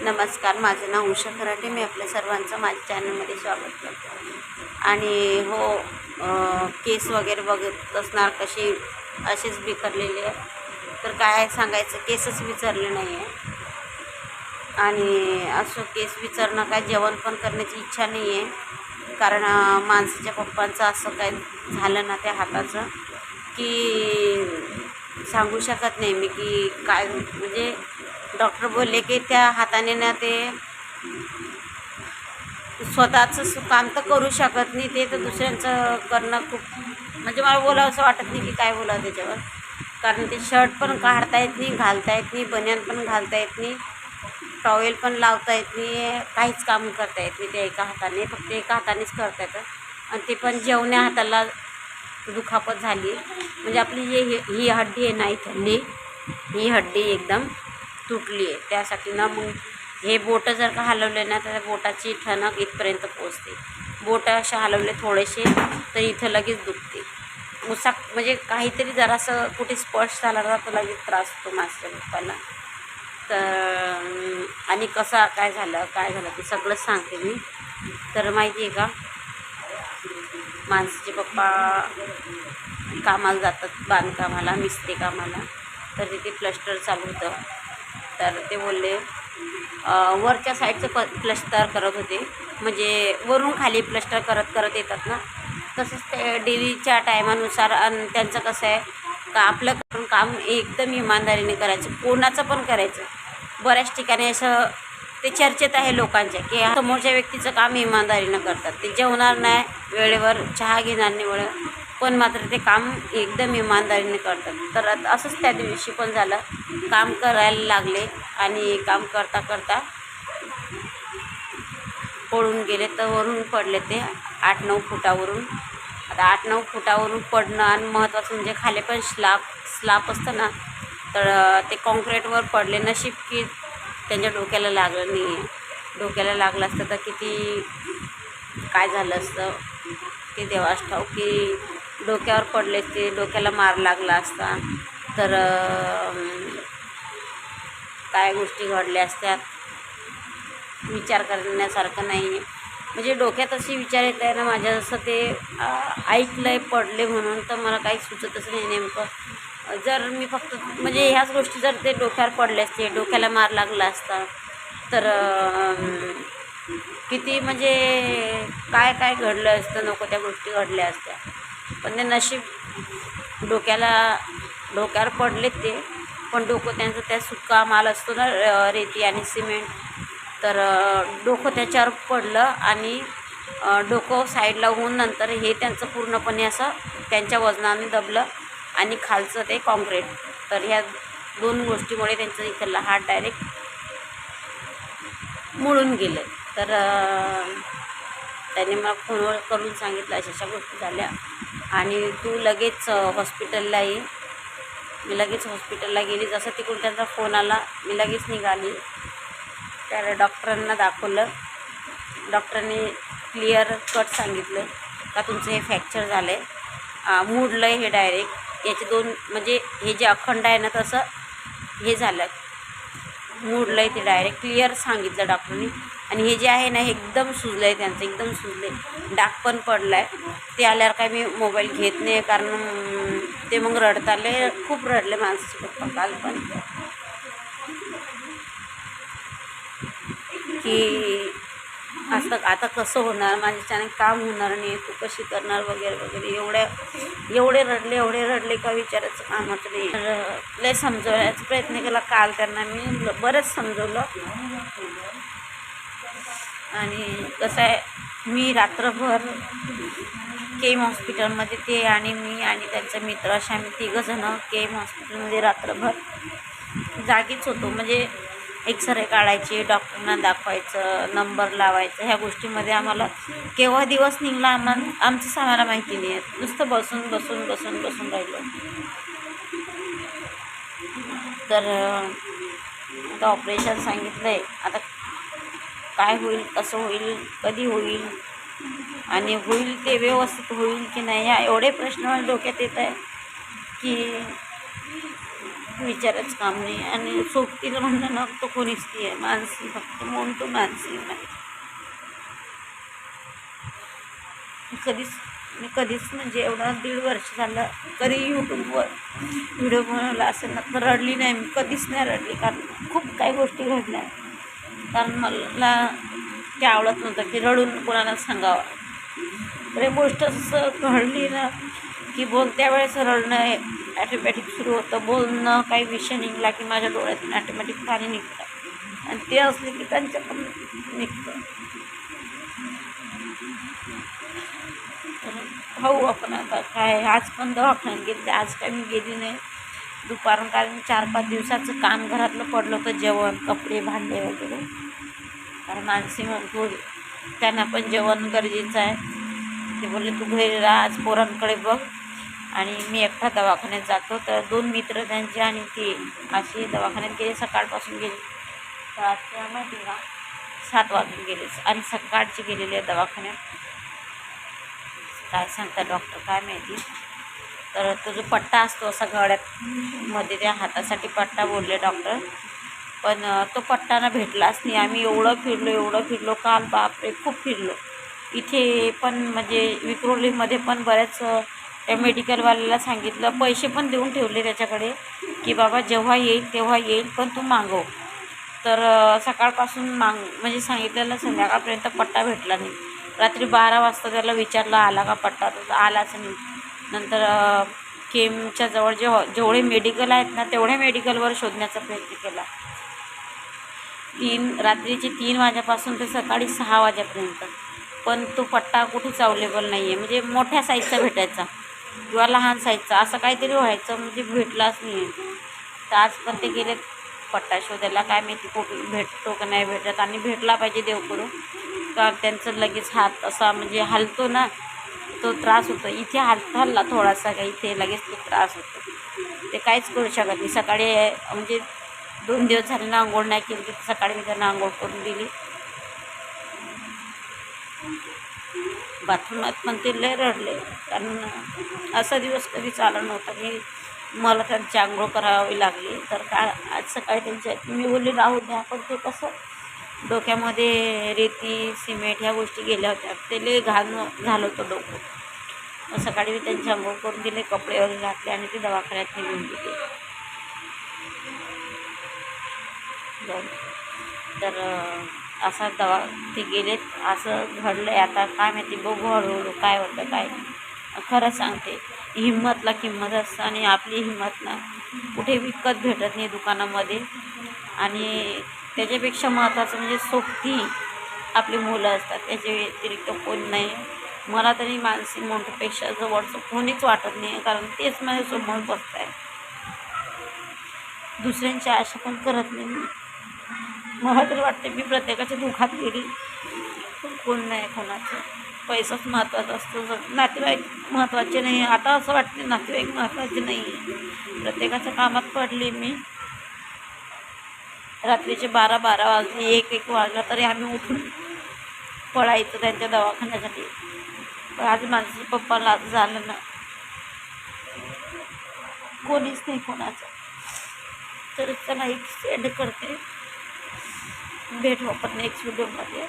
नमस्कार माझं नाव उषा खराटे. मी आपल्या सर्वांचं माझ्या चॅनलमध्ये स्वागत करतो. आणि हो केस वगैरे बघत असणार कशी असेच बिखरलेले आहे. तर काय सांगायचं केसच विचारले नाही आहे. आणि असं केस विचारणं काय जेवण पण करण्याची इच्छा नाही आहे. कारण माणसाच्या पप्पांचं असं काय झालं ना त्या हाताचं की सांगू शकत नाही मी की काय म्हणजे डॉक्टर बोलले की त्या हाताने ना ते स्वतःचं काम तर करू शकत नाही ते तर दुसऱ्यांचं करणं खूप म्हणजे मला बोलावं असं वाटत नाही की काय बोलावं त्याच्यावर. कारण ते शर्ट पण काढता येत नाही घालता येत नाही बनियान पण घालता येत नाही टॉवेल पण लावता येत नाही काहीच काम करता येत नाही ते एका हाताने फक्त एका हातानेच करता येतं. आणि ते पण जेवण्या हाताला दुखापत झाली. म्हणजे आपली जी ही ही हड्डी आहे ना इथली ही हड्डी एकदम तुटली आहे. त्यासाठी ना मग हे बोटं जर का हलवले ना तर बोटाची ठणक इथपर्यंत पोचते बोटं असे हलवले थोडेसे तर इथं लगेच दुखते. मुसा म्हणजे काहीतरी जरासं कुठे स्पर्श झाला ना तर लगेच त्रास होतो माझ्या पप्पाला तर आणि कसा काय झालं काय झालं ते सगळंच सांगते मी. तर माहिती आहे का? माणसाचे पप्पा कामाला जातात बांधकामाला मिस्त्री कामाला. तर तिथे प्लस्टर चालू होतं. तर ते बोलले वरच्या साईडचं प प्लस्टर करत होते. म्हणजे वरून खाली प्लस्टर करत करत येतात ना. तसंच ते डेलीच्या टायमानुसार आणि त्यांचं कसं आहे का आपलं करून काम एकदम इमानदारीने करायचं कोणाचं पण करायचं. बऱ्याच ठिकाणी असं ते चर्चेत आहे लोकांच्या की समोरच्या व्यक्तीचं काम इमानदारीनं करतात. ते जेवणार नाही वेळेवर चहा घेणार नाही वेळेवर पण मात्र ते काम एकदम इमानदारीने करतात. तर असंच त्या दिवशी पण झालं. काम करायला लागले आणि काम करता करता पळून गेले. तर वरून पडले ते आठ नऊ फुटावरून. आता आठ नऊ फुटावरून पडणं आणि महत्त्वाचं म्हणजे खाली पण स्लाब स्लाब असतं ना तर ते कॉन्क्रीटवर पडले. नशीब की त्यांच्या डोक्याला लागलं नाही. आहे डोक्याला लागलं असतं तर किती काय झालं असतं ते देवास ठाऊ की डोक्यावर पडले असते डोक्याला मार लागला असता. तर काय गोष्टी घडल्या असत्या विचार करण्यासारखं नाही. आहे म्हणजे डोक्यात असे विचार येत आहे ना माझ्या जसं ते ऐकलं आहे पडले म्हणून तर मला काही सुचतच नाही नेमकं. जर मी फक्त म्हणजे ह्याच गोष्टी जर ते डोक्यावर पडले असते डोक्याला मार लागला असता तर किती म्हणजे काय काय घडलं असतं नको त्या गोष्टी घडल्या असत्या. पण ते नशीब डोक्याला डोक्यावर पडलेत ते. पण डोकं त्यांचं त्या सुका माल असतो ना रेती आणि सिमेंट तर डोकं त्याच्यावर पडलं आणि डोकं साईडला होऊन नंतर हे त्यांचं पूर्णपणे असं त्यांच्या वजनाने दबलं आणि खालचं ते कॉन्क्रीट तर ह्या दोन गोष्टीमुळे त्यांचं इथला हात डायरेक्ट मुळून गेलं. तर त्याने मला फोनवर करून सांगितलं अशा अशा गोष्टी झाल्या. आणि तू लगेच हॉस्पिटलला ये. मी लगेच हॉस्पिटलला गेली. जसं तिकडून त्यांचा फोन आला मी लगेच निघाली. तर डॉक्टरांना दाखवलं. डॉक्टरांनी क्लिअर कट सांगितलं का तुमचं हे फ्रॅक्चर झालं आहे मुडलं हे डायरेक्ट याचे दोन म्हणजे हे जे अखंड आहे ना तसं हे झालं. मुडलं आहे ते डायरेक्ट क्लिअर सांगितलं डॉक्टरनी आणि हे जे आहे ना हे एकदम सुजलं आहे त्यांचं एकदम सुजलं आहे डाग पण पडला आहे ते आल्यावर काय मी मोबाईल घेत नाही कारण ते मग रडत आले खूप रडले माणसाचे पप्पा काल पण. की असं आता कसं होणार? माझ्याच्याने काम होणार नाही तू कशी करणार वगैरे वगैरे. एवढ्या एवढे रडले एवढे रडले का विचारायचं कामात नाही. लय समजवण्याचा प्रयत्न केला. काल त्यांना मी बरंच समजवलं. आणि कसं आहे मी रात्रभर केम हॉस्पिटलमध्ये ते आणि मी आणि त्यांचा मित्र असे आम्ही तिघंजणं केम हॉस्पिटलमध्ये रात्रभर जागीच होतो. म्हणजे एक्सरे काढायचे डॉक्टरांना दाखवायचं नंबर लावायचं ह्या गोष्टीमध्ये आम्हाला केव्हा दिवस निघला आम्हाला आमचंच आम्हाला माहिती नाही. आहे नुसतं बसून बसून बसून बसून राहिलो. तर आता ऑपरेशन सांगितलं आहे आता काय होईल कसं होईल कधी होईल आणि होईल ते व्यवस्थित होईल की नाही ह्या एवढे प्रश्न डोक्यात येत आहे की विचारच काम नाही. आणि सोबतीला म्हणलं ना तो कोणीच ती आहे. मानसी फक्त म्हणतो मानसी नाही. कधीच मी कधीच म्हणजे एवढा दीड वर्ष झालं कधी यूट्यूबवर व्हिडिओ बनवला असेल ना तर रडली नाही मी. कधीच नाही रडली कारण खूप काही गोष्टी घडल्या. कारण मला ते आवडत नव्हतं की रडून कोणाला सांगावं. तर एक गोष्ट असं घडली ना की बोल त्यावेळेस रडणं ॲटोमॅटिक सुरू होतं. बोलणं काही विषय निघला की माझ्या डोळ्यातून ॲटोमॅटिक पाणी निघतं. आणि ते असले की त्यांच्या पण निघतं. तर पाहू आपण आता काय आज पण दवाखान्यात गेले आज काय मी गेली नाही. दुपारून कारण चार पाच दिवसाचं काम घरातलं पडलं होतं जेवण कपडे भांडे वगैरे. कारण मानसी म्हणतो त्यांना पण जेवण गरजेचं आहे. ते बोलले तू घरी राहा आज पोरांकडे बघ. आणि मी एकटा दवाखान्यात जातो. तर दोन मित्र त्यांचे आणि ते असे दवाखान्यात गेले सकाळपासून गेले. तर आता माहिती का सात वाजून गेले. आणि सकाळचे गेलेले आहे दवाखान्यात. काय सांगता डॉक्टर काय माहिती? तर तो जो पट्टा असतो असा गळ्यात मध्ये त्या हातासाठी पट्टा बोलले डॉक्टर. पण तो पट्टा ना भेटलाच नाही. आम्ही एवढं फिरलो एवढं फिरलो. काल बापरे खूप फिरलो. इथे पण म्हणजे विक्रोलीमध्ये पण बऱ्याच त्या मेडिकलवाल्याला सांगितलं. पैसे पण देऊन ठेवले त्याच्याकडे की बाबा जेव्हा येईल तेव्हा येईल पण तू मागव. तर सकाळपासून माग म्हणजे सांगितलेलं संध्याकाळपर्यंत पट्टा भेटला नाही. रात्री बारा वाजता त्याला विचारलं आला का पट्टा? तर आलाच नाही. नंतर केमच्या जवळ जे हो-, जेवढे मेडिकल आहेत ना तेवढ्या मेडिकलवर शोधण्याचा प्रयत्न केला. तीन रात्रीचे तीन वाजेपासून ते सकाळी सहा वाजेपर्यंत. पण तो पट्टा कुठेच अवेलेबल नाही आहे म्हणजे मोठ्या साईजचा भेटायचा. किंवा लहान साईजचा असं काहीतरी व्हायचं म्हणजे भेटलाच नाही आहे तर आज पण ते गेले पट्टा शोधायला. काय माहिती कुठून भेटतो का नाही भेटत. आणि भेटला पाहिजे देव करून का त्यांचं लगेच हात असा म्हणजे हलतो ना. तो त्रास होतो. इथे हात हल्ला थोडासा काही इथे लगेच तो त्रास होतो. ते काहीच करू शकत नाही. सकाळी म्हणजे दोन दिवस झाले ना आंघोळ नाही केली तर सकाळी मी त्यांना आंघोळ करून दिली. बाथरूमात पण ते लय रडले. कारण असा दिवस कधी चालला नव्हता की मला त्यांची आंघोळ करावी लागली. तर का आज सकाळी त्यांच्या मी बोलली राहू द्या पण ते कसं डोक्यामध्ये रेती सिमेंट ह्या गोष्टी गेल्या होत्या. ते लई घाण झालं होतं डोकं. मग सकाळी मी त्यांची अंघोळ करून दिले कपडे वगैरे घातले आणि ते दवाखान्यात निघून दिले तर असा दवा ते गेलेत. असं घडलं आहे आता. काय माहिती बघू हळूहळू काय होतं काय नाही. खरं सांगते हिंमतला किंमत असतं आणि आपली हिंमत ना कुठे विकत भेटत नाही दुकानामध्ये. आणि त्याच्यापेक्षा महत्त्वाचं म्हणजे सोबती आपली मुलं असतात. त्याच्या व्यतिरिक्त कोण नाही. मला तरी मानसिक मोठ्यापेक्षा जवळचं कोणीच वाटत नाही कारण तेच माझ्यासमोर बसत आहे दुसऱ्यांची आशा पण करत नाही. मला तरी वाटते मी प्रत्येकाच्या दुखात गेली. पण कोण नाही कोणाचं. पैसाच महत्त्वाचा असतो. जर नातेवाईक महत्त्वाचे नाही. आता असं वाटते नातेवाईक महत्त्वाचे नाही आहे प्रत्येकाच्या कामात पडली मी. रात्रीचे बारा बारा वाजले एक एक वाजला तरी आम्ही उठून पळायचं त्यांच्या दवाखान्यासाठी. पण आज माझे पप्पाला आज झालं ना. कोणीच नाही कोणाचं. तर चला एक सेंड करते. भेटू आपण नेक्स्ट व्हिडिओमध्ये